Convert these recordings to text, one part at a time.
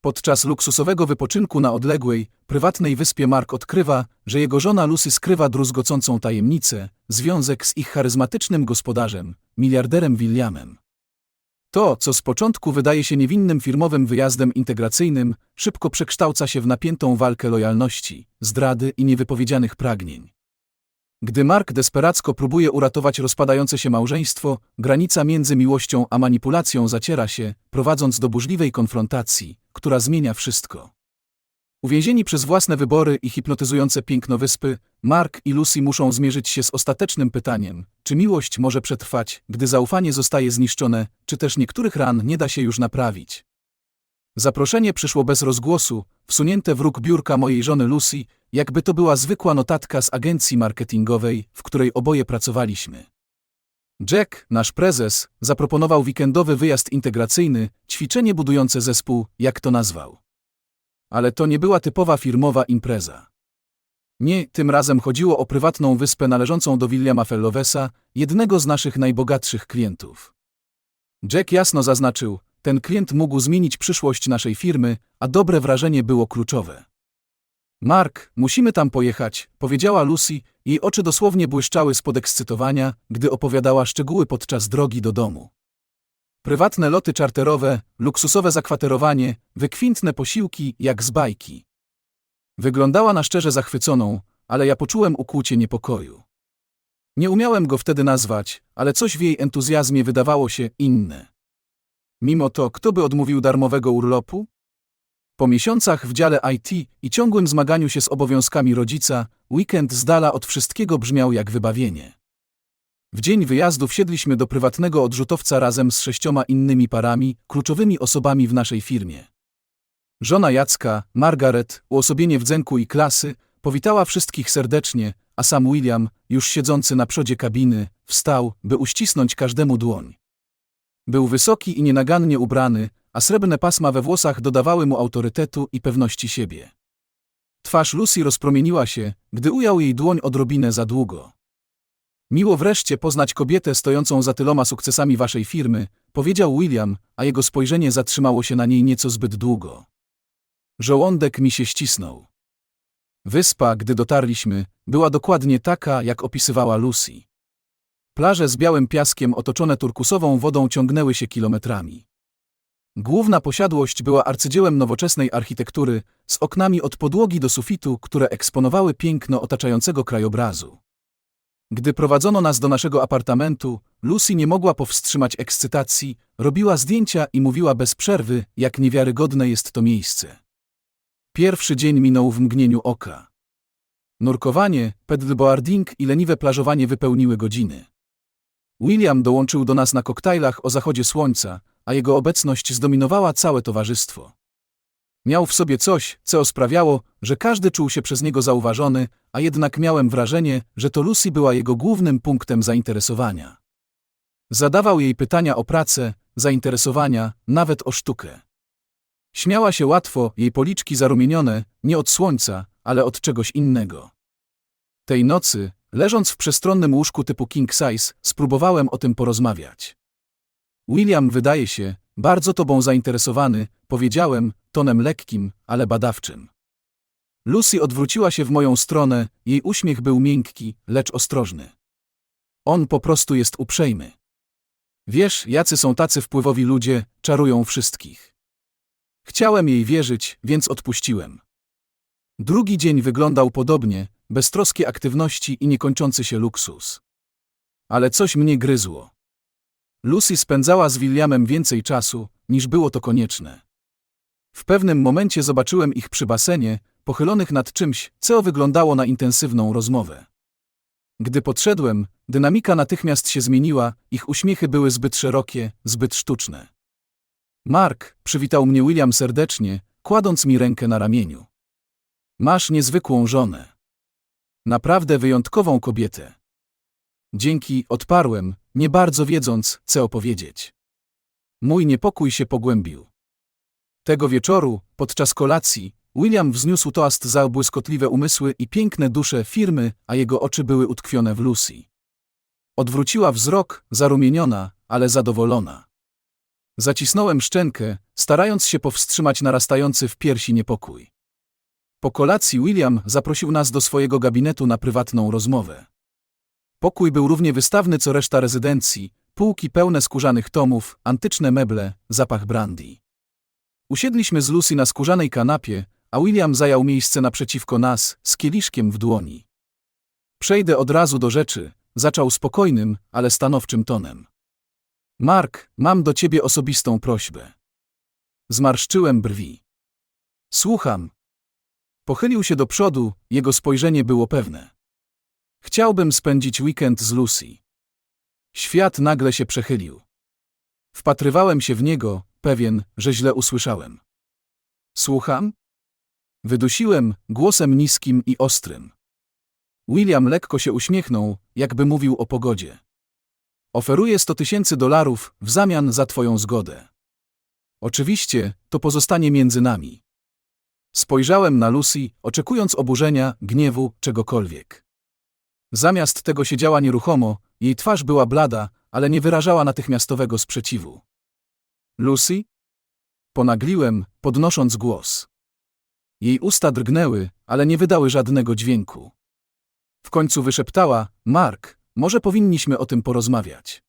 Podczas luksusowego wypoczynku na odległej, prywatnej wyspie Mark odkrywa, że jego żona Lucy skrywa druzgocącą tajemnicę, związek z ich charyzmatycznym gospodarzem, miliarderem Williamem. To, co z początku wydaje się niewinnym firmowym wyjazdem integracyjnym, szybko przekształca się w napiętą walkę lojalności, zdrady i niewypowiedzianych pragnień. Gdy Mark desperacko próbuje uratować rozpadające się małżeństwo, granica między miłością a manipulacją zaciera się, prowadząc do burzliwej konfrontacji, która zmienia wszystko. Uwięzieni przez własne wybory i hipnotyzujące piękno wyspy, Mark i Lucy muszą zmierzyć się z ostatecznym pytaniem, czy miłość może przetrwać, gdy zaufanie zostaje zniszczone, czy też niektórych ran nie da się już naprawić. Zaproszenie przyszło bez rozgłosu, wsunięte w róg biurka mojej żony Lucy, jakby to była zwykła notatka z agencji marketingowej, w której oboje pracowaliśmy. Jack, nasz prezes, zaproponował weekendowy wyjazd integracyjny, ćwiczenie budujące zespół, jak to nazwał. Ale to nie była typowa firmowa impreza. Nie, tym razem chodziło o prywatną wyspę należącą do Williama Fellowesa, jednego z naszych najbogatszych klientów. Jack jasno zaznaczył, ten klient mógł zmienić przyszłość naszej firmy, a dobre wrażenie było kluczowe. Mark, musimy tam pojechać, powiedziała Lucy, jej oczy dosłownie błyszczały z podekscytowania, gdy opowiadała szczegóły podczas drogi do domu. Prywatne loty czarterowe, luksusowe zakwaterowanie, wykwintne posiłki jak z bajki. Wyglądała na szczerze zachwyconą, ale ja poczułem ukłucie niepokoju. Nie umiałem go wtedy nazwać, ale coś w jej entuzjazmie wydawało się inne. Mimo to, kto by odmówił darmowego urlopu? Po miesiącach w dziale IT i ciągłym zmaganiu się z obowiązkami rodzica, weekend z dala od wszystkiego brzmiał jak wybawienie. W dzień wyjazdu wsiedliśmy do prywatnego odrzutowca razem z sześcioma innymi parami, kluczowymi osobami w naszej firmie. Żona Jacka, Margaret, uosobienie wdzęku i klasy, powitała wszystkich serdecznie, a sam William, już siedzący na przodzie kabiny, wstał, by uścisnąć każdemu dłoń. Był wysoki i nienagannie ubrany, a srebrne pasma we włosach dodawały mu autorytetu i pewności siebie. Twarz Lucy rozpromieniła się, gdy ujął jej dłoń odrobinę za długo. Miło wreszcie poznać kobietę stojącą za tyloma sukcesami waszej firmy, powiedział William, a jego spojrzenie zatrzymało się na niej nieco zbyt długo. Żołądek mi się ścisnął. Wyspa, gdy dotarliśmy, była dokładnie taka, jak opisywała Lucy. Plaże z białym piaskiem otoczone turkusową wodą ciągnęły się kilometrami. Główna posiadłość była arcydziełem nowoczesnej architektury, z oknami od podłogi do sufitu, które eksponowały piękno otaczającego krajobrazu. Gdy prowadzono nas do naszego apartamentu, Lucy nie mogła powstrzymać ekscytacji, robiła zdjęcia i mówiła bez przerwy, jak niewiarygodne jest to miejsce. Pierwszy dzień minął w mgnieniu oka. Nurkowanie, pedalboarding i leniwe plażowanie wypełniły godziny. William dołączył do nas na koktajlach o zachodzie słońca, a jego obecność zdominowała całe towarzystwo. Miał w sobie coś, co sprawiało, że każdy czuł się przez niego zauważony, a jednak miałem wrażenie, że to Lucy była jego głównym punktem zainteresowania. Zadawał jej pytania o pracę, zainteresowania, nawet o sztukę. Śmiała się łatwo, jej policzki zarumienione, nie od słońca, ale od czegoś innego. Tej nocy, leżąc w przestronnym łóżku typu king size, spróbowałem o tym porozmawiać. William wydaje się bardzo tobą zainteresowany, powiedziałem, tonem lekkim, ale badawczym. Lucy odwróciła się w moją stronę, jej uśmiech był miękki, lecz ostrożny. On po prostu jest uprzejmy. Wiesz, jacy są tacy wpływowi ludzie, czarują wszystkich. Chciałem jej wierzyć, więc odpuściłem. Drugi dzień wyglądał podobnie, beztroskie aktywności i niekończący się luksus. Ale coś mnie gryzło. Lucy spędzała z Williamem więcej czasu, niż było to konieczne. W pewnym momencie zobaczyłem ich przy basenie, pochylonych nad czymś, co wyglądało na intensywną rozmowę. Gdy podszedłem, dynamika natychmiast się zmieniła, ich uśmiechy były zbyt szerokie, zbyt sztuczne. Mark, przywitał mnie William serdecznie, kładąc mi rękę na ramieniu. Masz niezwykłą żonę. Naprawdę wyjątkową kobietę. Dzięki, odparłem, nie bardzo wiedząc, co opowiedzieć. Mój niepokój się pogłębił. Tego wieczoru, podczas kolacji, William wzniósł toast za błyskotliwe umysły i piękne dusze firmy, a jego oczy były utkwione w Lucy. Odwróciła wzrok, zarumieniona, ale zadowolona. Zacisnąłem szczękę, starając się powstrzymać narastający w piersi niepokój. Po kolacji William zaprosił nas do swojego gabinetu na prywatną rozmowę. Pokój był równie wystawny co reszta rezydencji, półki pełne skórzanych tomów, antyczne meble, zapach brandy. Usiedliśmy z Lucy na skórzanej kanapie, a William zajął miejsce naprzeciwko nas, z kieliszkiem w dłoni. Przejdę od razu do rzeczy, zaczął spokojnym, ale stanowczym tonem. Mark, mam do ciebie osobistą prośbę. Zmarszczyłem brwi. Słucham. Pochylił się do przodu, jego spojrzenie było pewne. Chciałbym spędzić weekend z Lucy. Świat nagle się przechylił. Wpatrywałem się w niego, pewien, że źle usłyszałem. Słucham? Wydusiłem, głosem niskim i ostrym. William lekko się uśmiechnął, jakby mówił o pogodzie. Oferuję 100 tysięcy dolarów w zamian za twoją zgodę. Oczywiście, to pozostanie między nami. Spojrzałem na Lucy, oczekując oburzenia, gniewu, czegokolwiek. Zamiast tego siedziała nieruchomo, jej twarz była blada, ale nie wyrażała natychmiastowego sprzeciwu. Lucy? Ponagliłem, podnosząc głos. Jej usta drgnęły, ale nie wydały żadnego dźwięku. W końcu wyszeptała: Mark, może powinniśmy o tym porozmawiać.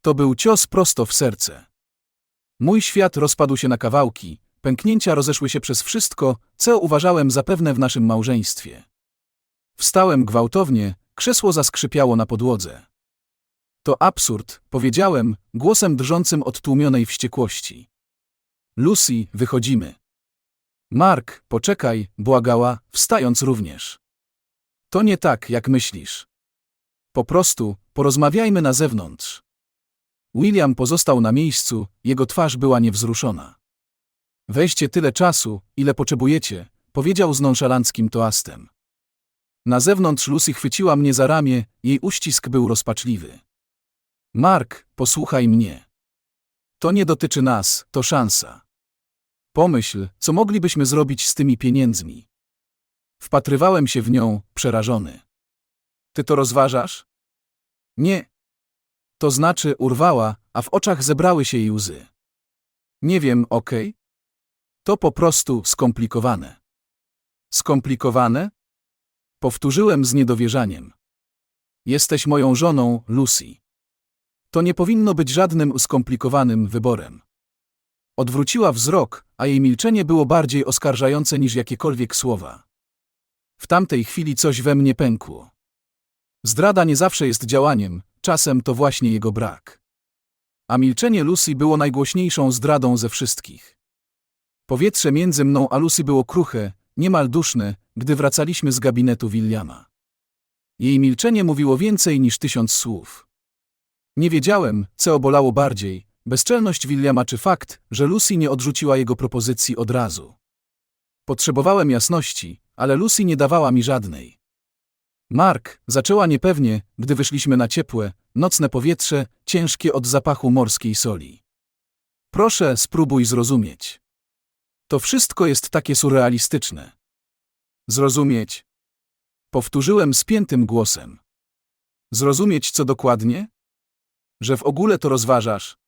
To był cios prosto w serce. Mój świat rozpadł się na kawałki, pęknięcia rozeszły się przez wszystko, co uważałem za pewne w naszym małżeństwie. Wstałem gwałtownie, krzesło zaskrzypiało na podłodze. To absurd, powiedziałem, głosem drżącym od tłumionej wściekłości. Lucy, wychodzimy. Mark, poczekaj, błagała, wstając również. To nie tak, jak myślisz. Po prostu, porozmawiajmy na zewnątrz. William pozostał na miejscu, jego twarz była niewzruszona. Weźcie tyle czasu, ile potrzebujecie, powiedział z nonszalanckim toastem. Na zewnątrz Lucy chwyciła mnie za ramię, jej uścisk był rozpaczliwy. Mark, posłuchaj mnie. To nie dotyczy nas, to szansa. Pomyśl, co moglibyśmy zrobić z tymi pieniędzmi. Wpatrywałem się w nią, przerażony. Ty to rozważasz? Nie. To znaczy urwała, a w oczach zebrały się jej łzy. Nie wiem, okej? Okay? To po prostu skomplikowane. Skomplikowane? Powtórzyłem z niedowierzaniem. Jesteś moją żoną, Lucy. To nie powinno być żadnym skomplikowanym wyborem. Odwróciła wzrok, a jej milczenie było bardziej oskarżające niż jakiekolwiek słowa. W tamtej chwili coś we mnie pękło. Zdrada nie zawsze jest działaniem, czasem to właśnie jego brak. A milczenie Lucy było najgłośniejszą zdradą ze wszystkich. Powietrze między mną a Lucy było kruche, niemal duszne, gdy wracaliśmy z gabinetu Williama. Jej milczenie mówiło więcej niż tysiąc słów. Nie wiedziałem, co obolało bardziej, bezczelność Williama czy fakt, że Lucy nie odrzuciła jego propozycji od razu. Potrzebowałem jasności, ale Lucy nie dawała mi żadnej. Mark zaczęła niepewnie, gdy wyszliśmy na ciepłe, nocne powietrze, ciężkie od zapachu morskiej soli. Proszę, spróbuj zrozumieć. To wszystko jest takie surrealistyczne. Zrozumieć. Powtórzyłem spiętym głosem. Zrozumieć co dokładnie? Że w ogóle to rozważasz.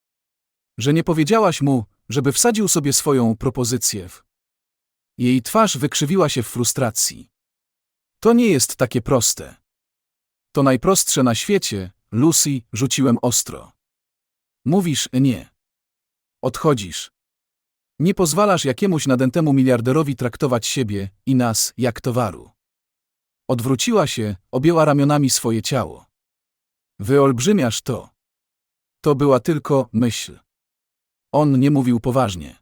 Że nie powiedziałaś mu, żeby wsadził sobie swoją propozycję w. Jej twarz wykrzywiła się w frustracji. To nie jest takie proste. To najprostsze na świecie, Lucy, rzuciłem ostro. Mówisz nie. Odchodzisz. Nie pozwalasz jakiemuś nadętemu miliarderowi traktować siebie i nas jak towaru. Odwróciła się, objęła ramionami swoje ciało. Wyolbrzymiasz to. To była tylko myśl. On nie mówił poważnie.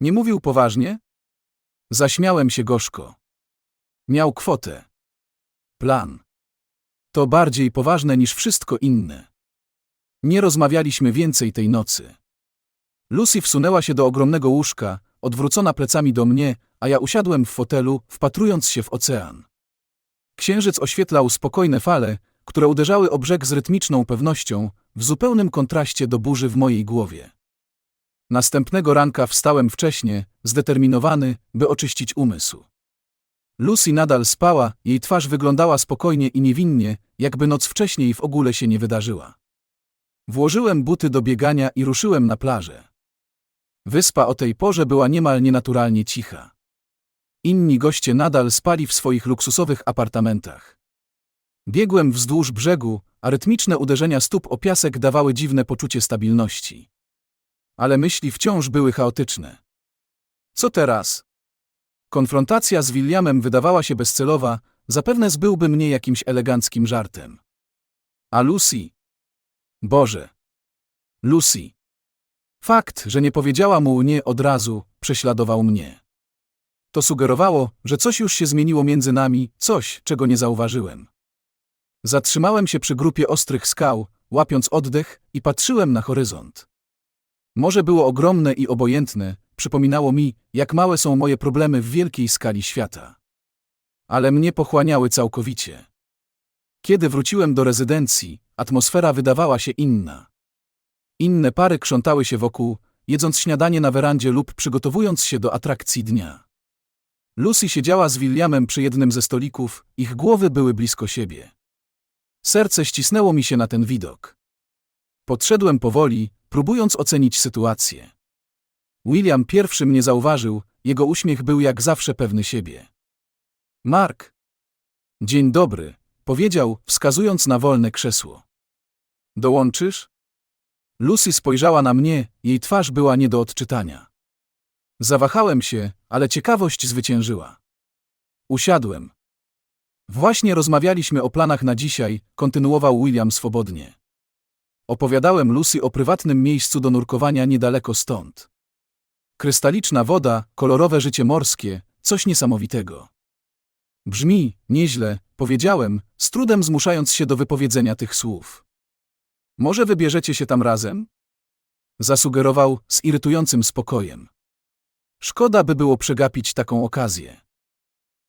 Nie mówił poważnie? Zaśmiałem się gorzko. Miał kwotę. Plan. To bardziej poważne niż wszystko inne. Nie rozmawialiśmy więcej tej nocy. Lucy wsunęła się do ogromnego łóżka, odwrócona plecami do mnie, a ja usiadłem w fotelu, wpatrując się w ocean. Księżyc oświetlał spokojne fale, które uderzały o brzeg z rytmiczną pewnością, w zupełnym kontraście do burzy w mojej głowie. Następnego ranka wstałem wcześnie, zdeterminowany, by oczyścić umysł. Lucy nadal spała, jej twarz wyglądała spokojnie i niewinnie, jakby noc wcześniej w ogóle się nie wydarzyła. Włożyłem buty do biegania i ruszyłem na plażę. Wyspa o tej porze była niemal nienaturalnie cicha. Inni goście nadal spali w swoich luksusowych apartamentach. Biegłem wzdłuż brzegu, a rytmiczne uderzenia stóp o piasek dawały dziwne poczucie stabilności. Ale myśli wciąż były chaotyczne. Co teraz? Konfrontacja z Williamem wydawała się bezcelowa, zapewne zbyłby mnie jakimś eleganckim żartem. A Lucy? Boże. Lucy. Fakt, że nie powiedziała mu nie od razu, prześladował mnie. To sugerowało, że coś już się zmieniło między nami, coś, czego nie zauważyłem. Zatrzymałem się przy grupie ostrych skał, łapiąc oddech i patrzyłem na horyzont. Morze było ogromne i obojętne, przypominało mi, jak małe są moje problemy w wielkiej skali świata. Ale mnie pochłaniały całkowicie. Kiedy wróciłem do rezydencji, atmosfera wydawała się inna. Inne pary krzątały się wokół, jedząc śniadanie na werandzie lub przygotowując się do atrakcji dnia. Lucy siedziała z Williamem przy jednym ze stolików, ich głowy były blisko siebie. Serce ścisnęło mi się na ten widok. Podszedłem powoli, próbując ocenić sytuację. William pierwszy mnie zauważył, jego uśmiech był jak zawsze pewny siebie. Mark. Dzień dobry, powiedział, wskazując na wolne krzesło. Dołączysz? Lucy spojrzała na mnie, jej twarz była nie do odczytania. Zawahałem się, ale ciekawość zwyciężyła. Usiadłem. Właśnie rozmawialiśmy o planach na dzisiaj, kontynuował William swobodnie. Opowiadałem Lucy o prywatnym miejscu do nurkowania niedaleko stąd. Krystaliczna woda, kolorowe życie morskie, coś niesamowitego. Brzmi, nieźle, powiedziałem, z trudem zmuszając się do wypowiedzenia tych słów. Może wybierzecie się tam razem? Zasugerował z irytującym spokojem. Szkoda by było przegapić taką okazję.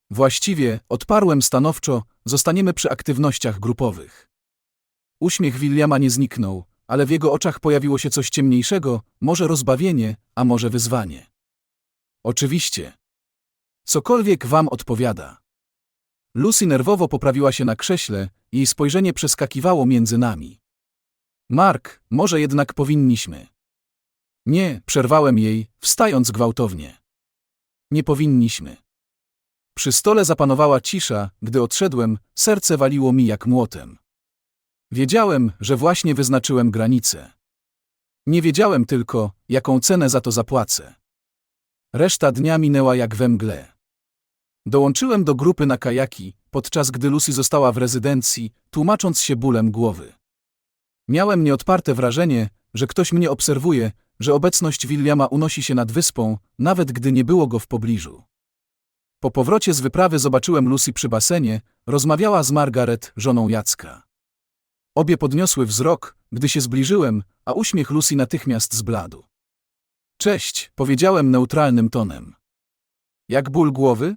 Właściwie, odparłem stanowczo, zostaniemy przy aktywnościach grupowych. Uśmiech Williama nie zniknął, ale w jego oczach pojawiło się coś ciemniejszego, może rozbawienie, a może wyzwanie. Oczywiście. Cokolwiek wam odpowiada. Lucy nerwowo poprawiła się na krześle, jej spojrzenie przeskakiwało między nami. Mark, może jednak powinniśmy. Nie, przerwałem jej, wstając gwałtownie. Nie powinniśmy. Przy stole zapanowała cisza, gdy odszedłem, serce waliło mi jak młotem. Wiedziałem, że właśnie wyznaczyłem granicę. Nie wiedziałem tylko, jaką cenę za to zapłacę. Reszta dnia minęła jak we mgle. Dołączyłem do grupy na kajaki, podczas gdy Lucy została w rezydencji, tłumacząc się bólem głowy. Miałem nieodparte wrażenie, że ktoś mnie obserwuje, że obecność Williama unosi się nad wyspą, nawet gdy nie było go w pobliżu. Po powrocie z wyprawy zobaczyłem Lucy przy basenie, rozmawiała z Margaret, żoną Jacka. Obie podniosły wzrok, gdy się zbliżyłem, a uśmiech Lucy natychmiast zbladł. Cześć, powiedziałem neutralnym tonem. Jak ból głowy?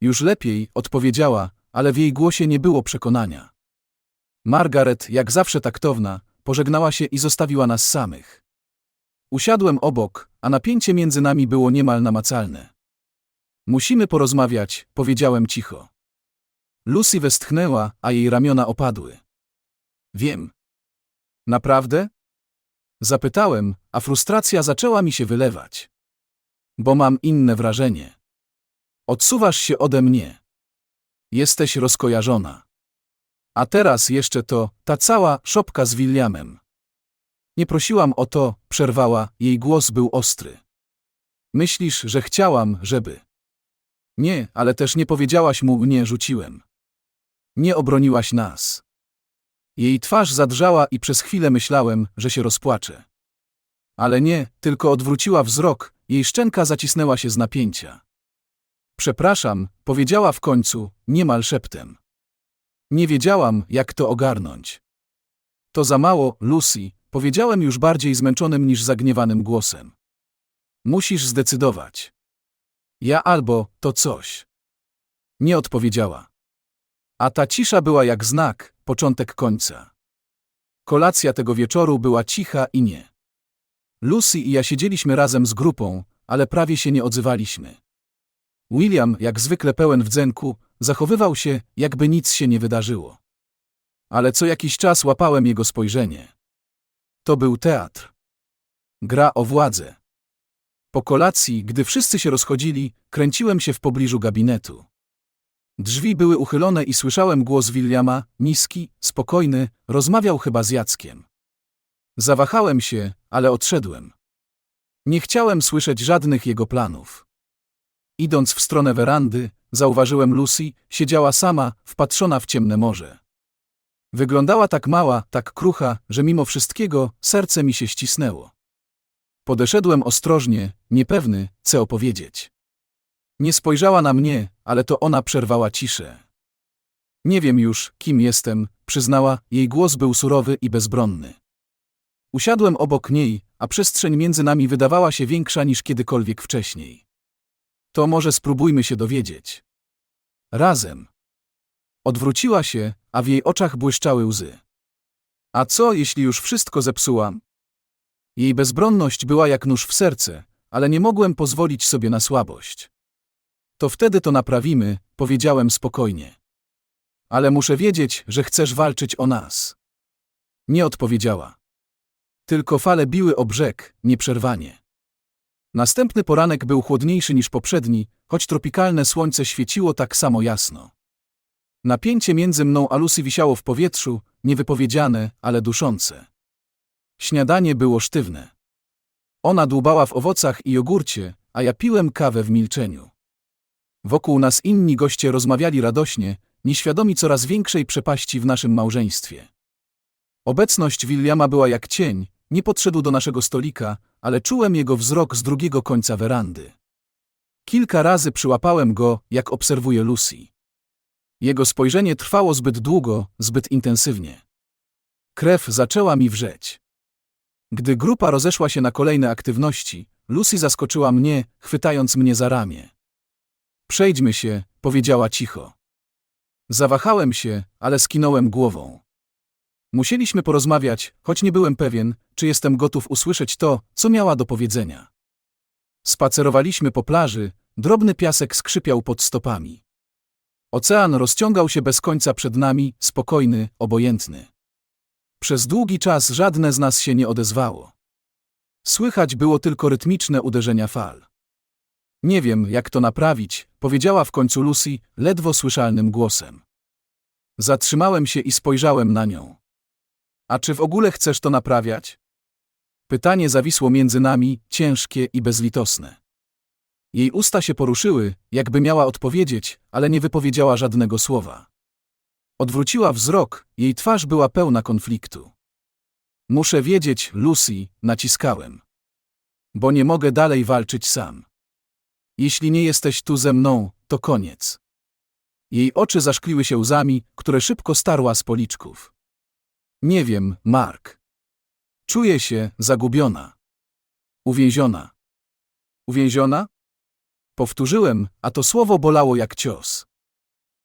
Już lepiej, odpowiedziała, ale w jej głosie nie było przekonania. Margaret, jak zawsze taktowna, pożegnała się i zostawiła nas samych. Usiadłem obok, a napięcie między nami było niemal namacalne. Musimy porozmawiać, powiedziałem cicho. Lucy westchnęła, a jej ramiona opadły. Wiem. Naprawdę? Zapytałem, a frustracja zaczęła mi się wylewać. Bo mam inne wrażenie. Odsuwasz się ode mnie. Jesteś rozkojarzona. A teraz jeszcze to, ta cała szopka z Williamem. Nie prosiłam o to, przerwała, jej głos był ostry. Myślisz, że chciałam, żeby. Nie, ale też nie powiedziałaś mu, nie rzuciłem. Nie obroniłaś nas. Jej twarz zadrżała i przez chwilę myślałem, że się rozpłacze. Ale nie, tylko odwróciła wzrok, jej szczęka zacisnęła się z napięcia. Przepraszam, powiedziała w końcu, niemal szeptem. Nie wiedziałam, jak to ogarnąć. To za mało, Lucy, powiedziałem już bardziej zmęczonym niż zagniewanym głosem. Musisz zdecydować. Ja albo to coś. Nie odpowiedziała. A ta cisza była jak znak, początek końca. Kolacja tego wieczoru była cicha i nie. Lucy i ja siedzieliśmy razem z grupą, ale prawie się nie odzywaliśmy. William, jak zwykle pełen wdzenku, zachowywał się, jakby nic się nie wydarzyło. Ale co jakiś czas łapałem jego spojrzenie. To był teatr. Gra o władzę. Po kolacji, gdy wszyscy się rozchodzili, kręciłem się w pobliżu gabinetu. Drzwi były uchylone i słyszałem głos Williama, niski, spokojny, rozmawiał chyba z Jackiem. Zawahałem się, ale odszedłem. Nie chciałem słyszeć żadnych jego planów. Idąc w stronę werandy, zauważyłem Lucy, siedziała sama, wpatrzona w ciemne morze. Wyglądała tak mała, tak krucha, że mimo wszystkiego serce mi się ścisnęło. Podeszedłem ostrożnie, niepewny, co opowiedzieć. Nie spojrzała na mnie, ale to ona przerwała ciszę. Nie wiem już, kim jestem, przyznała, jej głos był surowy i bezbronny. Usiadłem obok niej, a przestrzeń między nami wydawała się większa niż kiedykolwiek wcześniej. To może spróbujmy się dowiedzieć. Razem. Odwróciła się, a w jej oczach błyszczały łzy. A co, jeśli już wszystko zepsułam? Jej bezbronność była jak nóż w serce, ale nie mogłem pozwolić sobie na słabość. To wtedy to naprawimy, powiedziałem spokojnie. Ale muszę wiedzieć, że chcesz walczyć o nas. Nie odpowiedziała. Tylko fale biły o brzeg, nieprzerwanie. Następny poranek był chłodniejszy niż poprzedni, choć tropikalne słońce świeciło tak samo jasno. Napięcie między mną a Lucy wisiało w powietrzu, niewypowiedziane, ale duszące. Śniadanie było sztywne. Ona dłubała w owocach i jogurcie, a ja piłem kawę w milczeniu. Wokół nas inni goście rozmawiali radośnie, nieświadomi coraz większej przepaści w naszym małżeństwie. Obecność Williama była jak cień, nie podszedł do naszego stolika, ale czułem jego wzrok z drugiego końca werandy. Kilka razy przyłapałem go, jak obserwuje Lucy. Jego spojrzenie trwało zbyt długo, zbyt intensywnie. Krew zaczęła mi wrzeć. Gdy grupa rozeszła się na kolejne aktywności, Lucy zaskoczyła mnie, chwytając mnie za ramię. Przejdźmy się, powiedziała cicho. Zawahałem się, ale skinąłem głową. Musieliśmy porozmawiać, choć nie byłem pewien, czy jestem gotów usłyszeć to, co miała do powiedzenia. Spacerowaliśmy po plaży, drobny piasek skrzypiał pod stopami. Ocean rozciągał się bez końca przed nami, spokojny, obojętny. Przez długi czas żadne z nas się nie odezwało. Słychać było tylko rytmiczne uderzenia fal. Nie wiem, jak to naprawić, powiedziała w końcu Lucy, ledwo słyszalnym głosem. Zatrzymałem się i spojrzałem na nią. A czy w ogóle chcesz to naprawiać? Pytanie zawisło między nami, ciężkie i bezlitosne. Jej usta się poruszyły, jakby miała odpowiedzieć, ale nie wypowiedziała żadnego słowa. Odwróciła wzrok, jej twarz była pełna konfliktu. Muszę wiedzieć, Lucy, naciskałem. Bo nie mogę dalej walczyć sam. Jeśli nie jesteś tu ze mną, to koniec. Jej oczy zaszkliły się łzami, które szybko starła z policzków. Nie wiem, Mark. Czuję się zagubiona. Uwięziona. Uwięziona? Powtórzyłem, a to słowo bolało jak cios.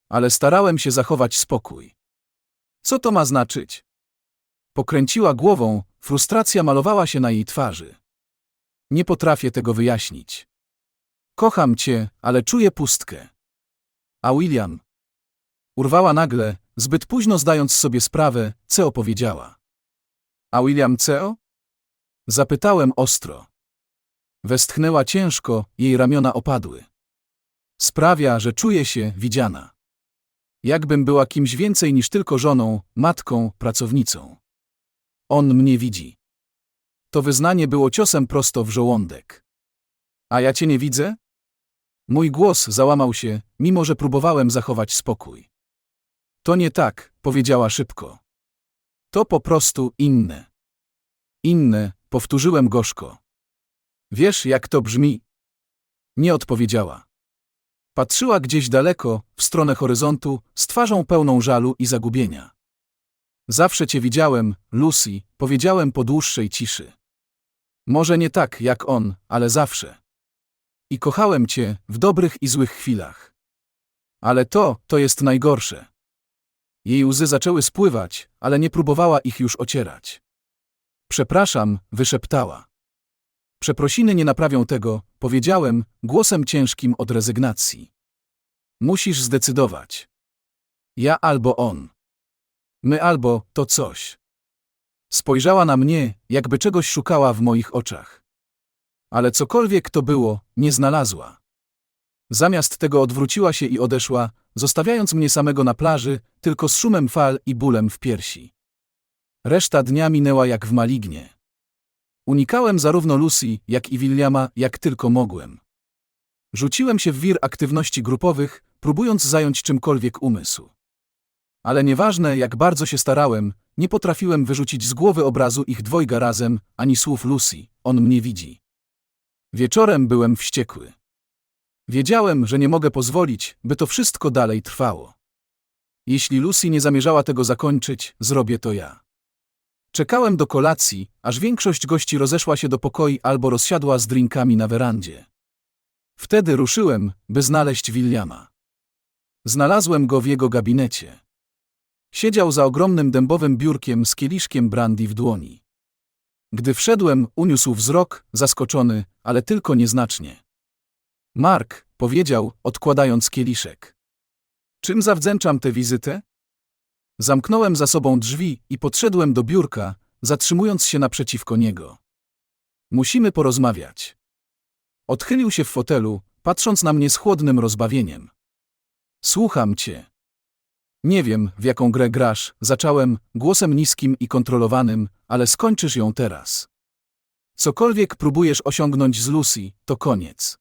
Ale starałem się zachować spokój. Co to ma znaczyć? Pokręciła głową, frustracja malowała się na jej twarzy. Nie potrafię tego wyjaśnić. Kocham cię, ale czuję pustkę. A William? Urwała nagle, zbyt późno zdając sobie sprawę, co opowiedziała. A William co? Zapytałem ostro. Westchnęła ciężko, jej ramiona opadły. Sprawia, że czuję się widziana. Jakbym była kimś więcej niż tylko żoną, matką, pracownicą. On mnie widzi. To wyznanie było ciosem prosto w żołądek. A ja cię nie widzę? Mój głos załamał się, mimo że próbowałem zachować spokój. To nie tak, powiedziała szybko. To po prostu inne. Inne, powtórzyłem gorzko. Wiesz, jak to brzmi? Nie odpowiedziała. Patrzyła gdzieś daleko, w stronę horyzontu, z twarzą pełną żalu i zagubienia. Zawsze cię widziałem, Lucy, powiedziałem po dłuższej ciszy. Może nie tak jak on, ale zawsze. I kochałem cię w dobrych i złych chwilach. Ale to, to jest najgorsze. Jej łzy zaczęły spływać, ale nie próbowała ich już ocierać. Przepraszam, wyszeptała. Przeprosiny nie naprawią tego, powiedziałem, głosem ciężkim od rezygnacji. Musisz zdecydować. Ja albo on. My albo to coś. Spojrzała na mnie, jakby czegoś szukała w moich oczach. Ale cokolwiek to było, nie znalazła. Zamiast tego odwróciła się i odeszła, zostawiając mnie samego na plaży, tylko z szumem fal i bólem w piersi. Reszta dnia minęła jak w malignie. Unikałem zarówno Lucy, jak i Williama, jak tylko mogłem. Rzuciłem się w wir aktywności grupowych, próbując zająć czymkolwiek umysł. Ale nieważne, jak bardzo się starałem, nie potrafiłem wyrzucić z głowy obrazu ich dwojga razem, ani słów Lucy, on mnie widzi. Wieczorem byłem wściekły. Wiedziałem, że nie mogę pozwolić, by to wszystko dalej trwało. Jeśli Lucy nie zamierzała tego zakończyć, zrobię to ja. Czekałem do kolacji, aż większość gości rozeszła się do pokoi albo rozsiadła z drinkami na werandzie. Wtedy ruszyłem, by znaleźć Williama. Znalazłem go w jego gabinecie. Siedział za ogromnym dębowym biurkiem z kieliszkiem brandy w dłoni. Gdy wszedłem, uniósł wzrok, zaskoczony, ale tylko nieznacznie. Mark, powiedział, odkładając kieliszek. Czym zawdzięczam tę wizytę? Zamknąłem za sobą drzwi i podszedłem do biurka, zatrzymując się naprzeciwko niego. Musimy porozmawiać. Odchylił się w fotelu, patrząc na mnie z chłodnym rozbawieniem. Słucham cię. Nie wiem, w jaką grę grasz, zacząłem, głosem niskim i kontrolowanym, ale skończysz ją teraz. Cokolwiek próbujesz osiągnąć z Lucy, to koniec.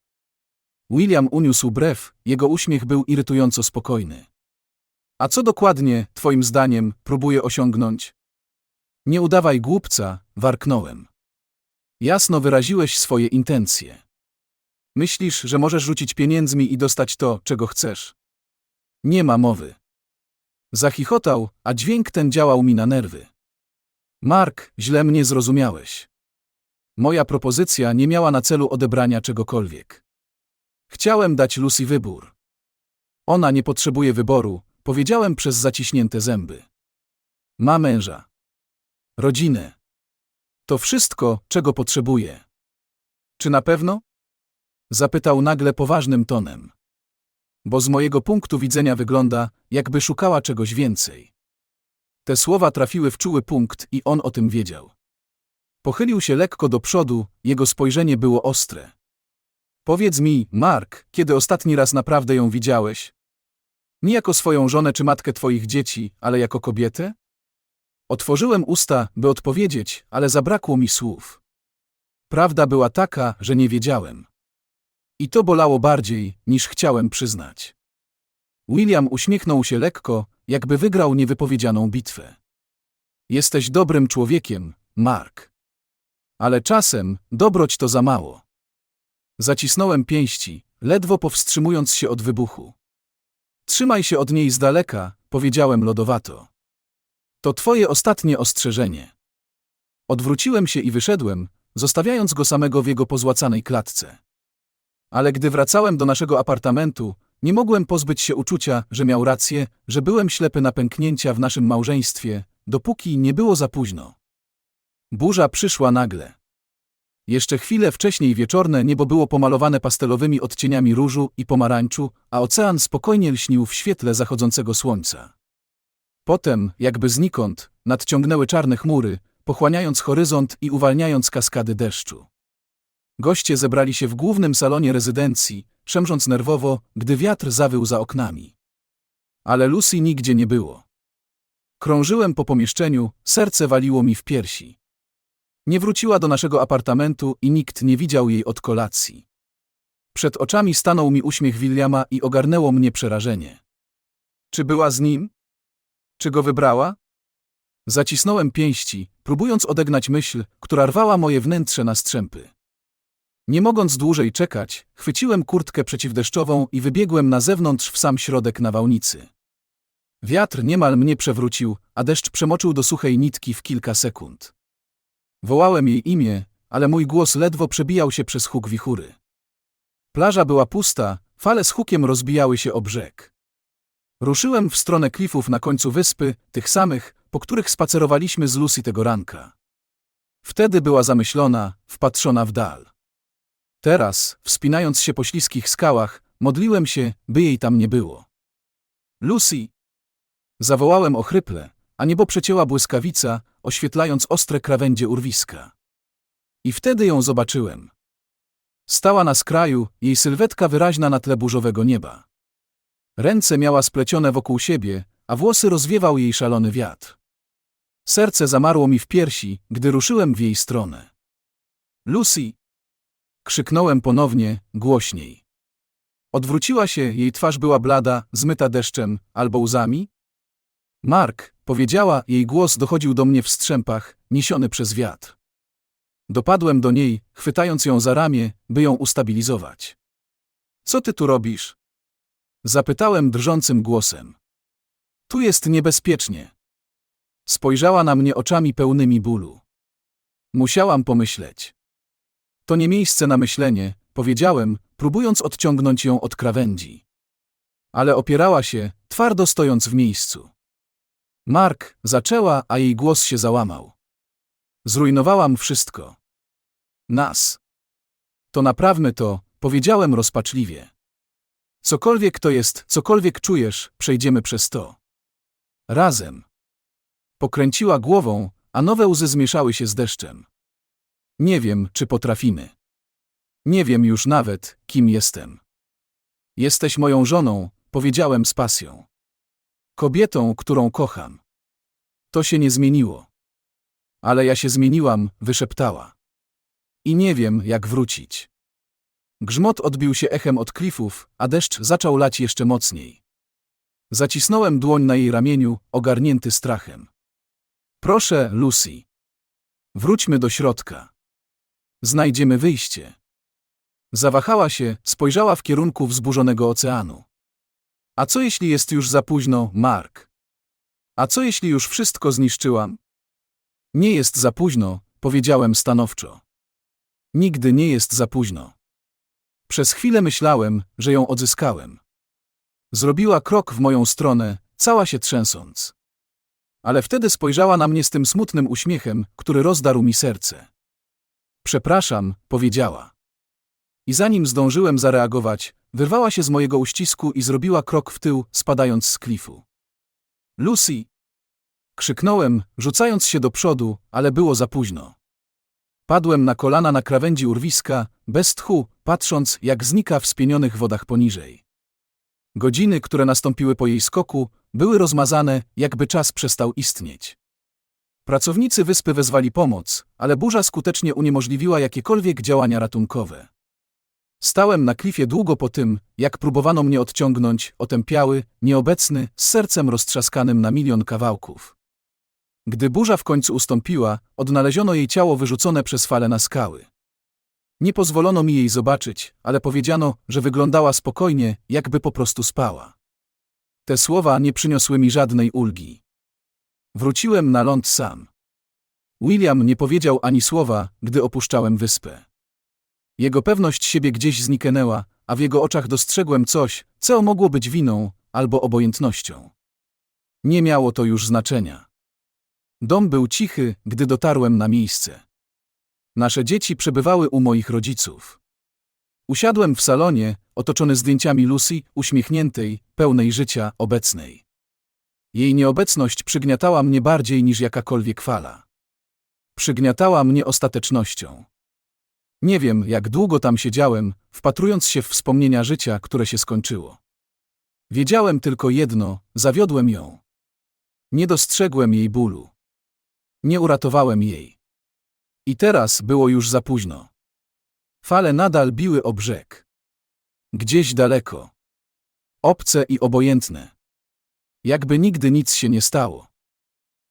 William uniósł brew, jego uśmiech był irytująco spokojny. A co dokładnie, twoim zdaniem, próbuje osiągnąć? Nie udawaj głupca, warknąłem. Jasno wyraziłeś swoje intencje. Myślisz, że możesz rzucić pieniędzmi i dostać to, czego chcesz. Nie ma mowy. Zachichotał, a dźwięk ten działał mi na nerwy. Mark, źle mnie zrozumiałeś. Moja propozycja nie miała na celu odebrania czegokolwiek. Chciałem dać Lucy wybór. Ona nie potrzebuje wyboru, powiedziałem przez zaciśnięte zęby. Ma męża. Rodzinę. To wszystko, czego potrzebuje. Czy na pewno? Zapytał nagle poważnym tonem. Bo z mojego punktu widzenia wygląda, jakby szukała czegoś więcej. Te słowa trafiły w czuły punkt i on o tym wiedział. Pochylił się lekko do przodu, jego spojrzenie było ostre. Powiedz mi, Mark, kiedy ostatni raz naprawdę ją widziałeś? Nie jako swoją żonę czy matkę twoich dzieci, ale jako kobietę? Otworzyłem usta, by odpowiedzieć, ale zabrakło mi słów. Prawda była taka, że nie wiedziałem. I to bolało bardziej, niż chciałem przyznać. William uśmiechnął się lekko, jakby wygrał niewypowiedzianą bitwę. Jesteś dobrym człowiekiem, Mark. Ale czasem dobroć to za mało. Zacisnąłem pięści, ledwo powstrzymując się od wybuchu. Trzymaj się od niej z daleka, powiedziałem lodowato. To twoje ostatnie ostrzeżenie. Odwróciłem się i wyszedłem, zostawiając go samego w jego pozłacanej klatce. Ale gdy wracałem do naszego apartamentu, nie mogłem pozbyć się uczucia, że miał rację, że byłem ślepy na pęknięcia w naszym małżeństwie, dopóki nie było za późno. Burza przyszła nagle. Jeszcze chwilę wcześniej wieczorne niebo było pomalowane pastelowymi odcieniami różu i pomarańczu, a ocean spokojnie lśnił w świetle zachodzącego słońca. Potem, jakby znikąd, nadciągnęły czarne chmury, pochłaniając horyzont i uwalniając kaskady deszczu. Goście zebrali się w głównym salonie rezydencji, szemrząc nerwowo, gdy wiatr zawył za oknami. Ale Lucy nigdzie nie było. Krążyłem po pomieszczeniu, serce waliło mi w piersi. Nie wróciła do naszego apartamentu i nikt nie widział jej od kolacji. Przed oczami stanął mi uśmiech Williama i ogarnęło mnie przerażenie. Czy była z nim? Czy go wybrała? Zacisnąłem pięści, próbując odegnać myśl, która rwała moje wnętrze na strzępy. Nie mogąc dłużej czekać, chwyciłem kurtkę przeciwdeszczową i wybiegłem na zewnątrz w sam środek nawałnicy. Wiatr niemal mnie przewrócił, a deszcz przemoczył do suchej nitki w kilka sekund. Wołałem jej imię, ale mój głos ledwo przebijał się przez huk wichury. Plaża była pusta, fale z hukiem rozbijały się o brzeg. Ruszyłem w stronę klifów na końcu wyspy, tych samych, po których spacerowaliśmy z Lucy tego ranka. Wtedy była zamyślona, wpatrzona w dal. Teraz, wspinając się po śliskich skałach, modliłem się, by jej tam nie było. Lucy! Zawołałem ochryple, a niebo przecięła błyskawica, oświetlając ostre krawędzie urwiska. I wtedy ją zobaczyłem. Stała na skraju, jej sylwetka wyraźna na tle burzowego nieba. Ręce miała splecione wokół siebie, a włosy rozwiewał jej szalony wiatr. Serce zamarło mi w piersi, gdy ruszyłem w jej stronę. Lucy! Krzyknąłem ponownie, głośniej. Odwróciła się, jej twarz była blada, zmyta deszczem albo łzami. Mark, powiedziała, jej głos dochodził do mnie w strzępach, niesiony przez wiatr. Dopadłem do niej, chwytając ją za ramię, by ją ustabilizować. Co ty tu robisz? Zapytałem drżącym głosem. Tu jest niebezpiecznie. Spojrzała na mnie oczami pełnymi bólu. Musiałam pomyśleć. To nie miejsce na myślenie, powiedziałem, próbując odciągnąć ją od krawędzi. Ale opierała się, twardo stojąc w miejscu. Mark zaczęła, a jej głos się załamał. Zrujnowałam wszystko. Nas. To naprawmy to, powiedziałem rozpaczliwie. Cokolwiek to jest, cokolwiek czujesz, przejdziemy przez to. Razem. Pokręciła głową, a nowe łzy zmieszały się z deszczem. Nie wiem, czy potrafimy. Nie wiem już nawet, kim jestem. Jesteś moją żoną, powiedziałem z pasją. Kobietą, którą kocham. To się nie zmieniło. Ale ja się zmieniłam, wyszeptała. I nie wiem, jak wrócić. Grzmot odbił się echem od klifów, a deszcz zaczął lać jeszcze mocniej. Zacisnąłem dłoń na jej ramieniu, ogarnięty strachem. Proszę, Lucy. Wróćmy do środka. Znajdziemy wyjście. Zawahała się, spojrzała w kierunku wzburzonego oceanu. A co jeśli jest już za późno, Mark? A co jeśli już wszystko zniszczyłam? Nie jest za późno, powiedziałem stanowczo. Nigdy nie jest za późno. Przez chwilę myślałem, że ją odzyskałem. Zrobiła krok w moją stronę, cała się trzęsąc. Ale wtedy spojrzała na mnie z tym smutnym uśmiechem, który rozdarł mi serce. Przepraszam, powiedziała. I zanim zdążyłem zareagować, wyrwała się z mojego uścisku i zrobiła krok w tył, spadając z klifu. Lucy! Krzyknąłem, rzucając się do przodu, ale było za późno. Padłem na kolana na krawędzi urwiska, bez tchu, patrząc, jak znika w spienionych wodach poniżej. Godziny, które nastąpiły po jej skoku, były rozmazane, jakby czas przestał istnieć. Pracownicy wyspy wezwali pomoc, ale burza skutecznie uniemożliwiła jakiekolwiek działania ratunkowe. Stałem na klifie długo po tym, jak próbowano mnie odciągnąć, otępiały, nieobecny, z sercem roztrzaskanym na milion kawałków. Gdy burza w końcu ustąpiła, odnaleziono jej ciało wyrzucone przez fale na skały. Nie pozwolono mi jej zobaczyć, ale powiedziano, że wyglądała spokojnie, jakby po prostu spała. Te słowa nie przyniosły mi żadnej ulgi. Wróciłem na ląd sam. William nie powiedział ani słowa, gdy opuszczałem wyspę. Jego pewność siebie gdzieś zniknęła, a w jego oczach dostrzegłem coś, co mogło być winą albo obojętnością. Nie miało to już znaczenia. Dom był cichy, gdy dotarłem na miejsce. Nasze dzieci przebywały u moich rodziców. Usiadłem w salonie, otoczony zdjęciami Lucy, uśmiechniętej, pełnej życia, obecnej. Jej nieobecność przygniatała mnie bardziej niż jakakolwiek fala. Przygniatała mnie ostatecznością. Nie wiem, jak długo tam siedziałem, wpatrując się w wspomnienia życia, które się skończyło. Wiedziałem tylko jedno, zawiodłem ją. Nie dostrzegłem jej bólu. Nie uratowałem jej. I teraz było już za późno. Fale nadal biły o brzeg. Gdzieś daleko. Obce i obojętne. Jakby nigdy nic się nie stało.